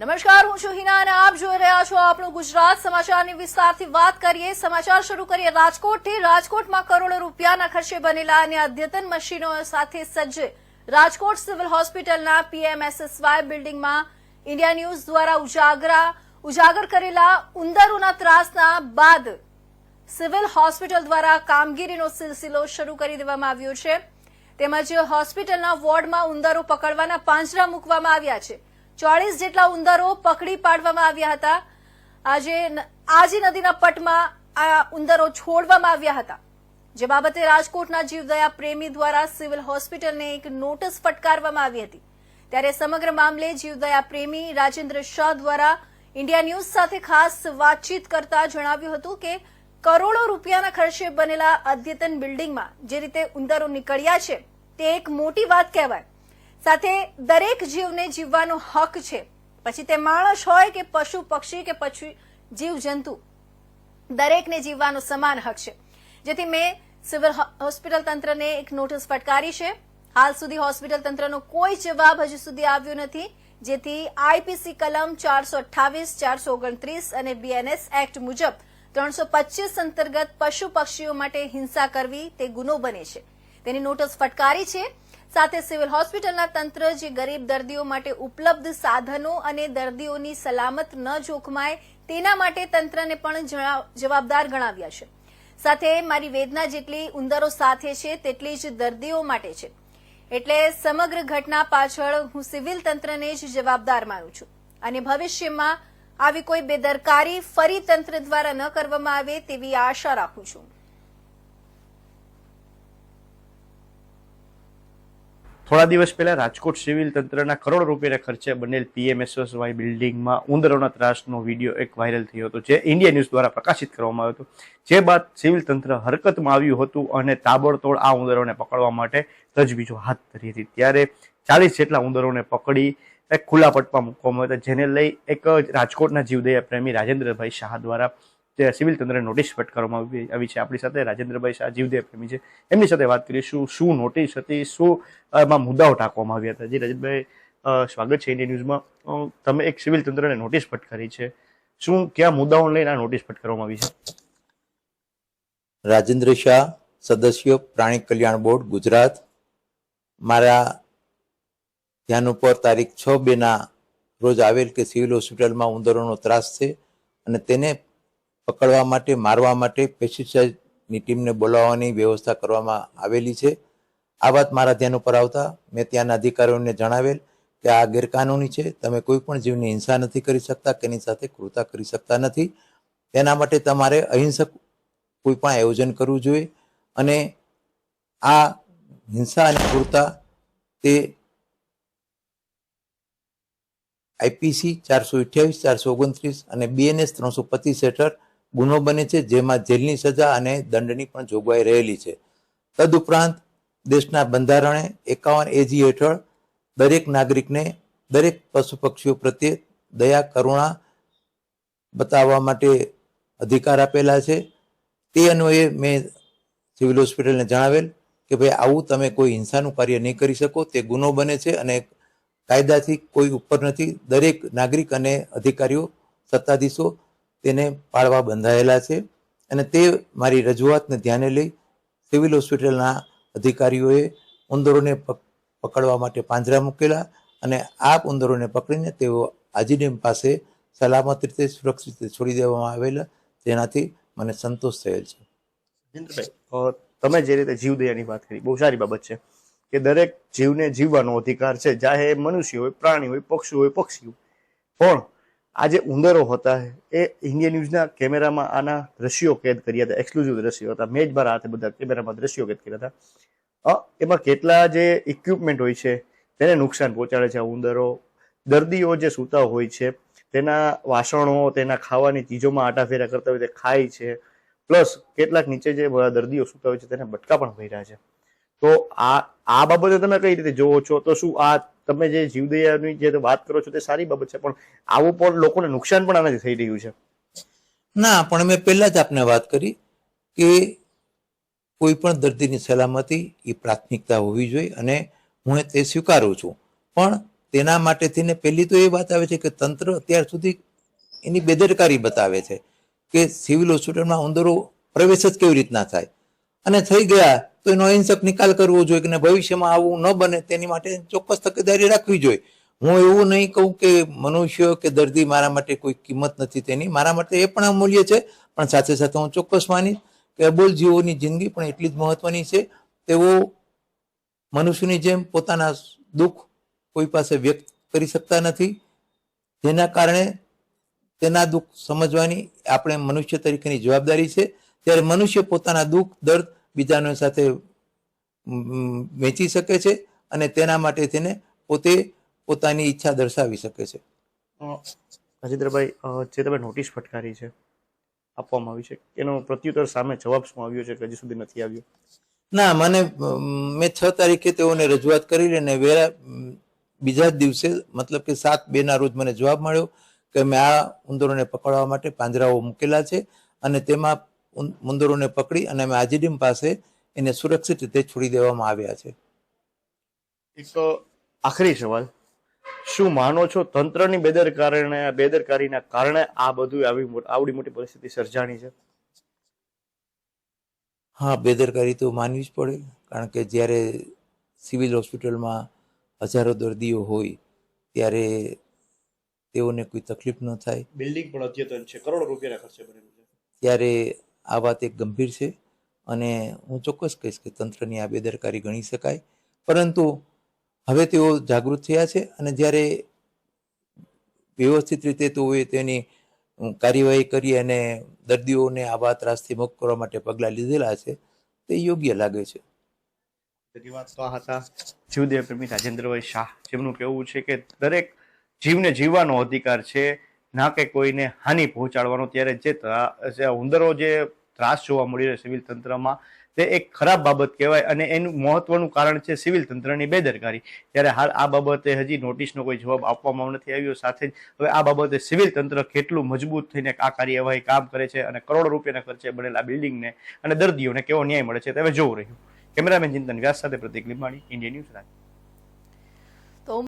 નમસ્કાર, હું છું હિના અને આપ જોઈ રહ્યા છો આપણું ગુજરાત સમાચારની વિસ્તારથી વાત કરીએ. સમાચાર શરૂ કરીએ. રાજકોટથી રાજકોટમાં કરોડો રૂપિયાના ખર્ચે બનેલા અને અદ્યતન મશીનો સાથે સજ્જ રાજકોટ સિવિલ હોસ્પિટલના પીએમએસએસવાય બિલ્ડિંગમાં ઇન્ડિયા ન્યૂઝ દ્વારા ઉજાગરા, ઉજાગર કરેલા ઉંદરોના ત્રાસના બાદ સિવિલ હોસ્પિટલ દ્વારા કામગીરીનો સિલસિલો શરૂ કરી દેવામાં આવ્યો છે. તેમજ હોસ્પિટલના વોર્ડમાં ઉંદરો પકડવાના પાંજરા મૂકવામાં આવ્યા છે. ચોળીસ જેટલા ઉંદરો પકડી પાડવામાં આવ્યા હતા. આજે આજી નદીના પટમાં આ ઉંદરો છોડવામાં આવ્યા હતા. જે બાબતે રાજકોટના જીવદયા પ્રેમી દ્વારા સિવિલ હોસ્પિટલને એક નોટિસ ફટકારવામાં આવી હતી. ત્યારે સમગ્ર મામલે જીવદયા પ્રેમી રાજેન્દ્ર શાહ દ્વારા ઇન્ડિયા ન્યૂઝ સાથે ખાસ વાતચીત કરતા જણાવ્યું હતું કે, કરોડો રૂપિયાના ખર્ચે બનેલા અદ્યતન બિલ્ડિંગમાં જે રીતે ઉંદરો નીકળ્યા છે, તે એક મોટી વાત કહેવાય. સાથે દરેક જીવને જીવવાનો હક છે. પછી તે માણસ હોય કે પશુ, પક્ષી કે પછી જીવ જંતુ દરેકને જીવવાનો સમાન હક છે. જેથી મેં સિવિલ હોસ્પિટલ તંત્રને એક નોટિસ ફટકારી છે. હાલ સુધી હોસ્પિટલ તંત્રનો કોઈ જવાબ હજુ સુધી આવ્યો નથી. જેથી આઈપીસી કલમ ચારસો અઠ્ઠાવીસ, ચારસો ઓગણત્રીસ અને બીએનએસ એક્ટ મુજબ ત્રણસો પચીસ અંતર્ગત પશુ પક્ષીઓ માટે હિંસા કરવી તે ગુનો બને છે. તેની નોટિસ ફટકારી છે. સાથે સિવિલ હોસ્પિટલના તંત્ર જે ગરીબ દર્દીઓ માટે ઉપલબ્ધ સાધનો અને દર્દીઓની સલામત ન જોખમાય તેના માટે તંત્રને પણ જવાબદાર ગણાવ્યા છે. સાથે મારી વેદના જેટલી ઉંદરો સાથે છે, તેટલી જ દર્દીઓ માટે છે. એટલે સમગ્ર ઘટના પાછળ હું સિવિલ તંત્રને જ જવાબદાર માનું છું. અને ભવિષ્યમાં આવી કોઈ બેદરકારી ફરી તંત્ર દ્વારા ન કરવામાં આવે તેવી આશા રાખું છું. થોડા દિવસ પહેલા રાજકોટ સિવિલ તંત્રના કરોડ રૂપિયાના ખર્ચે બનેલ પીએમએસએસવાય બિલ્ડિંગમાં ઉંદરોના ત્રાસનો વીડિયો એક વાયરલ થયો હતો, જે ઇન્ડિયા ન્યૂઝ દ્વારા પ્રકાશિત કરવામાં આવ્યો હતો. જે બાદ સિવિલ તંત્ર હરકતમાં આવ્યું હતું અને તાબડતોડ આ ઉંદરોને પકડવા માટે તજવીજો હાથ ધરી હતી. ત્યારે ચાલીસ જેટલા ઉંદરોને પકડી એક ખુલ્લા પટમાં મૂકવામાં આવ્યા હતા, જેને લઈ એક રાજકોટના જીવદયા પ્રેમી રાજેન્દ્રભાઈ શાહ દ્વારા તે સિવિલ તંત્રને નોટિસ ફટકારવામાં આવી આવી છે. આપણી સાથે રાજેન્દ્રભાઈ શાહ જીવદેવ પ્રેમી છે. એમની સાથે વાત કરીશું શું નોટિસ હતી, શું એમાં મુદ્દાઓ ટાંકવામાં આવ્યા હતા. જે રાજેન્દ્રભાઈ સ્વાગત છે ઇન્ડિયા ન્યૂઝમાં તમે એક સિવિલ તંત્રને નોટિસ ફટકારી છે. શું, કયા મુદ્દાઓને લઈને આ નોટિસ ફટકારવામાં આવી છે? રાજેન્દ્ર શાહ, સદસ્ય, પ્રાણી કલ્યાણ બોર્ડ, ગુજરાત. મારા ધ્યાન ઉપર તારીખ છ બેના રોજ આવેલ કે સિવિલ હોસ્પિટલમાં ઉંદરોનો ત્રાસ છે અને તેને પકડવા માટે, મારવા માટે પેસ્ટિસાઇડની ટીમને બોલાવવાની વ્યવસ્થા કરવામાં આવેલી છે. આ વાત મારા ધ્યાન ઉપર આવતા મેં ત્યાંના અધિકારીઓને જણાવેલ કે આ ગેરકાનૂની છે. તમે કોઈ પણ જીવની હિંસા નથી કરી શકતા કે એની સાથે ક્રૂરતા કરી શકતા નથી. તેના માટે તમારે અહિંસક કોઈ પણ આયોજન કરવું જોઈએ અને આ હિંસા અને ક્રૂરતા તે આઈપીસી ચારસો અઠ્યાવીસ, ચારસો ઓગણત્રીસ અને બીએનએસ ત્રણસો પચીસ હેઠળ ગુનો બને છે, જેમાં જેલની સજા અને દંડની પણ જોગવાઈ રહેલી છે. તદુપરાંત દેશના બંધારણે એકાવન એજી હેઠળ દરેક નાગરિકને દરેક પશુ પક્ષીઓ પ્રત્યે દયા, કરુણા બતાવવા માટે અધિકાર આપેલા છે. તે અન્વયે મેં સિવિલ હોસ્પિટલને જણાવેલ કે ભાઈ, આવું તમે કોઈ હિંસાનું કાર્ય નહીં કરી શકો, તે ગુનો બને છે અને કાયદાથી કોઈ ઉપર નથી. દરેક નાગરિક અને અધિકારીઓ, સત્તાધીશો તેને પાળવા બંધાયેલા છે અને તે મારી રજૂઆતને ધ્યાને લઈ સિવિલ હોસ્પિટલના અધિકારીઓએ ઉંદરોને પક- પકડવા માટે પાંજરા મૂકેલા અને આ ઉંદરોને પકડીને તેઓ આજીડેમ પાસે સલામત રીતે સુરક્ષિત રીતે છોડી દેવામાં આવેલા, જેનાથી મને સંતોષ થયેલ છે. રાજેન્દ્રભાઈ તમે જે રીતે જીવદયાની વાત કરી, બહુ સારી બાબત છે કે દરેક જીવને જીવવાનો અધિકાર છે ચાહે મનુષ્ય હોય, પ્રાણી હોય, પક્ષી હોય પક્ષી હોય. પણ આ જે ઉંદરો હતા એ ઇન્ડિયા ન્યૂઝના કેમેરામાં આના દ્રશ્યો કેદ કર્યા હતા એક્સક્લુઝિવ દ્રશ્યો હતા. મેં બાર હાથે બધા કેમેરામાં દ્રશ્યો કેદ કર્યા હતા. એમાં કેટલા જે ઇક્વિપમેન્ટ હોય છે, તેને નુકસાન પહોંચાડે છે આ ઉંદરો. દર્દીઓ જે સૂતા હોય છે, તેના વાસણો, તેના ખાવાની ચીજોમાં આટાફેરા કરતા હોય, તે ખાય છે. પ્લસ કેટલાક નીચે જે દર્દીઓ સૂતા હોય છે, તેને બટકા પણ ભર્યા છે. તો આ આ બાબતે તમે કઈ રીતે જોવો છો? તો શું આ તમે જે જીવદયાની જે વાત કરો છો તે સારી બાબત છે, પણ આવું પણ લોકોને નુકસાન પણ આનાથી થઈ રહ્યું છે? ના, પણ મેં પહેલા જ આપને વાત કરી કે કોઈ પણ દર્દીની સલામતી એ પ્રાથમિકતા હોવી જોઈએ અને હું તે સ્વીકારું છું. પણ તેના માટે થઈને પહેલી તો એ વાત આવે છે કે તંત્ર અત્યાર સુધી એની બેદરકારી બતાવે છે કે સિવિલ હોસ્પિટલમાં ઉંદરો પ્રવેશ જ કેવી રીતના થાય? અને થઈ ગયા તો એનો અહિંસક નિકાલ કરવો જોઈએ કે ભવિષ્યમાં આવું ન બને, તેની માટે ચોક્કસ તકેદારી રાખવી જોઈએ. હું એવું નહીં કહું કે મનુષ્ય કે દર્દી મારા માટે કોઈ કિંમત નથી તેની. મારા માટે એ પણ અમૂલ્ય છે, પણ સાથે સાથે હું ચોક્કસ માનીશ કે અબોલ જીવોની જિંદગી પણ એટલી જ મહત્વની છે. તેઓ મનુષ્યની જેમ પોતાના દુઃખ કોઈ પાસે વ્યક્ત કરી શકતા નથી. જેના કારણે તેના દુઃખ સમજવાની આપણે મનુષ્ય તરીકેની જવાબદારી છે. ત્યારે મનુષ્ય પોતાના દુઃખ, દર્દ બીજાનો સાથે વેચી શકે છે અને તેના માટે તેને પોતે પોતાની ઈચ્છા દર્શાવી શકે છે. રાજેન્દ્રભાઈ જે તમે નોટિસ ફટકારી છે આપવામાં આવી છે એનો પ્રત્યુત્તર સામે જવાબ શું આવ્યો છે કે હજી સુધી નથી આવ્યો? ના મને મેં છ તારીખે તેઓને રજૂઆત કરી અને વેરા બીજા જ દિવસે મતલબ કે સાત બે ના રોજ મને જવાબ મળ્યો કે મેં આ ઉંદરોને પકડવા માટે પાંજરાઓ મૂકેલા છે અને તેમાં ઉંદરોને પકડી અને અમે આજીડીમ પાસે એને સુરક્ષિત રીતે છોડી દેવામાં આવ્યા છે. એક આખરી સવાલ. શું માનો છો તંત્રની બેદરકારણે બેદરકારીના કારણે આ બધું આવી આવડી મોટી પરિસ્થિતિ સર્જાણી છે? હા બેદરકારી તો માનવી જ પડે કારણ કે જ્યારે સિવિલ હોસ્પિટલમાં હજારો દર્દીઓ હોય ત્યારે તેઓને કોઈ તકલીફ ન થાય. બિલ્ડિંગ પણ અદ્યતન છે. કરોડો રૂપિયાના ખર્ચે બનેલું છે. ત્યારે આ વાત એક ગંભીર છે અને હું ચોક્કસ કહીશ કે તંત્રની આ બેદરકારી ગણી શકાય. પરંતુ હવે તેઓ જાગૃત થયા છે અને જ્યારે વ્યવસ્થિત રીતે તેઓએ તેની કાર્યવાહી કરી અને દર્દીઓને આવા ત્રાસથી મુક્ત કરવા માટે પગલાં લીધેલા છે, તે યોગ્ય લાગે છે. ધન્યવાદ આ હતા જીવદેવ પ્રેમી રાજેન્દ્રભાઈ શાહ, જેમનું કહેવું છે કે દરેક જીવને જીવવાનો અધિકાર છે, ના કે કોઈને હાનિ પહોંચાડવાનો. ત્યારે જે ઉંદરો જે ત્રાસ જોવા મળી રહ્યો સિવિલ તંત્રમાં. તે એક ખરાબ બાબત કહેવાય અને એનું મહત્વનું કારણ છે સિવિલ તંત્રની બેદરકારી. ત્યારે હાલ આ બાબતે હજી નોટિસનો કોઈ જવાબ આપવામાં નથી આવ્યો. સાથે જ હવે આ બાબતે સિવિલ તંત્ર કેટલું મજબૂત થઈને આ કાર્યવાહી કામ કરે છે અને કરોડો રૂપિયાના ખર્ચે બનેલા બિલ્ડિંગને અને દર્દીઓને કેવો ન્યાય મળે છે તે હવે જોવું રહ્યું. કેમેરામેન ચિંતન વ્યાસ સાથે પ્રતિક લીંબાણી ઇન્ડિયન ન્યૂઝ